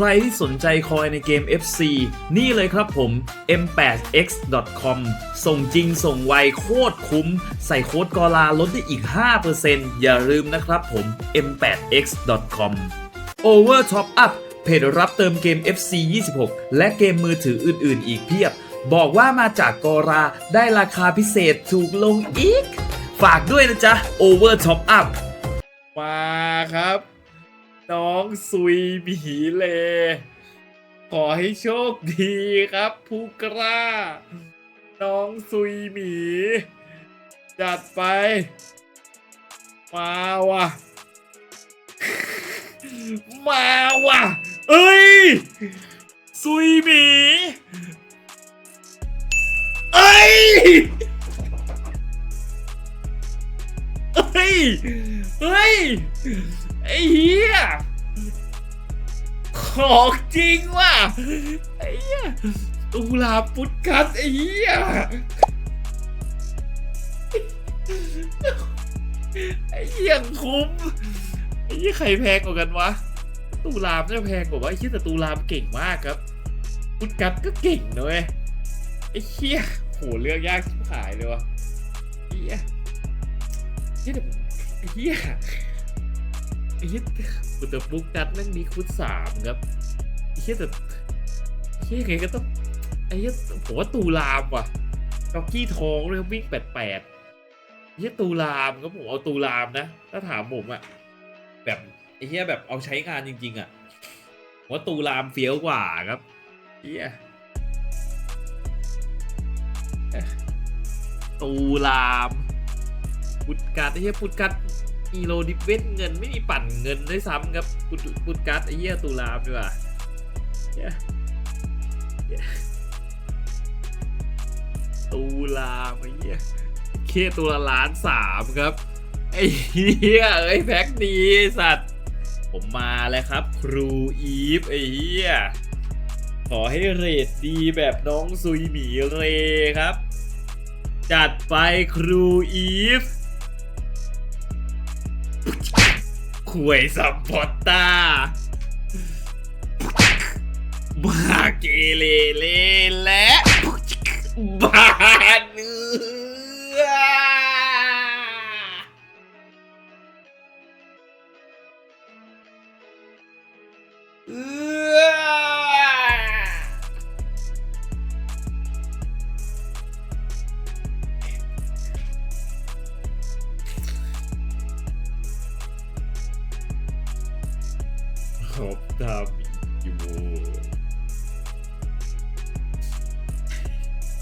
ใครที่สนใจคอยในเกม FC นี่เลยครับผม m8x.com ส่งจริงส่งไวโคตรคุ้ม ใส่โค้ดกอลาลดได้อีก 5%อย่าลืมนะครับผม m8x.com Over Top Up เพจรับเติมเกม FC 26 และเกมมือถืออื่น ๆ อีกเพียบ บอกว่ามาจากกอราได้ราคาพิเศษถูกลงอีก ฝากด้วยนะจ๊ะ Over Top Up มาครับ น้องซุยหมีเล ขอให้โชคดีครับผู้กล้า น้องซุยหมี จัดไป มาว่ะ มาว่ะ เอ้ย ซุยหมี เอ้ยเฮ้ยเฮ้ย ไอ้เหี้ยของจริงว่ะไอ้เหี้ยตูลาปุดคัสไอ้เหี้ยไอ้เหี้ยคุ้มไอ้เหี้ยใครแพงกว่ากันวะตูลามจะแพงกว่าไอ้เหี้ยแต่ตูลามเก่งมากครับปุดกัสก็เก่งนะเว้ยไอ้เหี้ยโหเลือกยากชิบหายเลยวะไอ้เหี้ยเหี้ยแต่ผมไอ้เหี้ย ไอ้เหี้ยปุตตะปุกกัสแม่งมีคุดสามครับไอ้เหี้ยแต่ไอ้เหี้ยไงก็ต้องไอ้เหี้ยผมว่าตูลามว่ะจ็อกกี้ทองเลยวิ่งแปดแปดไอ้เหี้ยตูลามก็ผมเอาตูลามนะ ถ้าถามผมอะแบบไอ้เหี้ยแบบเอาใช้งานจริง ๆอะว่าตูลามเฟี้ยวกว่าครับเหี้ยตูลามปุดกัดไอ้เหี้ยปุดกัด อีโลดิเวนเงินไม่มีปั่นเงินด้วยซ้ำครับปุดปุดกัดไอเหี้ยตูลามดีกว่าเหี้ยเหี้ยตูลามไอเหี้ยเคตัวละล้านสามครับไอ้เหี้ยเอ้ยแพ็คดีไอ้สัตว์ ผมมาแล้วครับ ครูอีฟไอ้เหี้ยขอให้เรทดีแบบน้องซุยหมีเรครับ จัดไปครูอีฟ คุยซัมพอตตามาเกเลเลและ ขอบตามอยู่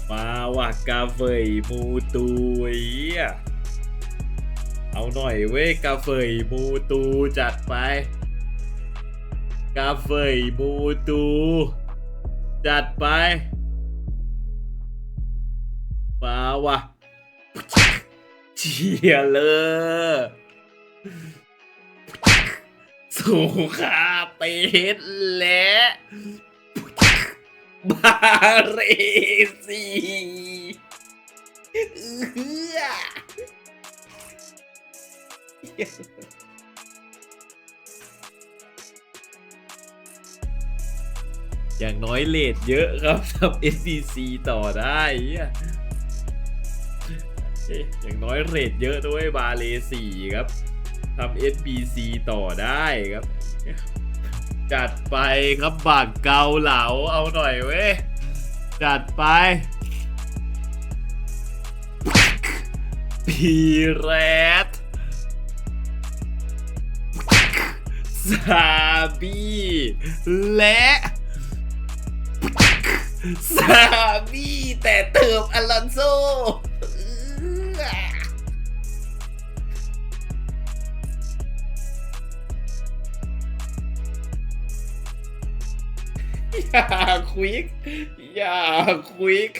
มาว่ะกาเฟยมูตูไอ้เอาหน่อยเว้ยกาเฟยมูตูจัดไป กาเฟยมูตู จัดไป มาว่ะเชียเลยสุขา เป็ดและบาเรซีเอื้ออย่างน้อยเลทเยอะครับทำ SDC ต่อได้เหี้ยเอ๊ะอย่างน้อยเรทเยอะด้วยบาเลสี่ครับทำ SBC ต่อได้ครับ จัดไปครับบักเกาเหลาเอาหน่อยเว้ย จัดไป พีแรดซาบีและซาบีแต่เติมอลอนโซ อย่าควิกอย่าควิก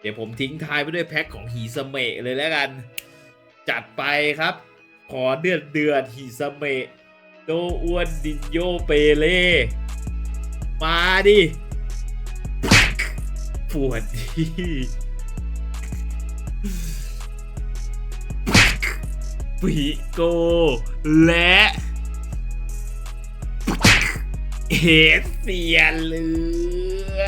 เดี๋ยวผมทิ้งท้ายไปด้วยแพ็คของฮีสเมะเลยแล้วกัน จัดไปครับ ขอเดือดเดือดฮีสเมะโตอ้วนดินโยเปเล่มาดิปวดดีปิโกและ เอเซียเรือ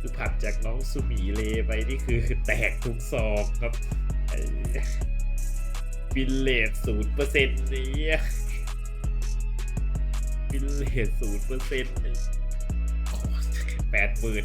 คือผัดจากน้องสุหมีเลไปนี่คือแตกทุกซองครับบินเลทศูนย์เปอร์เซ็นต์นี้บินเลทศูนย์เปอร์เซ็นต์แปดหมื่น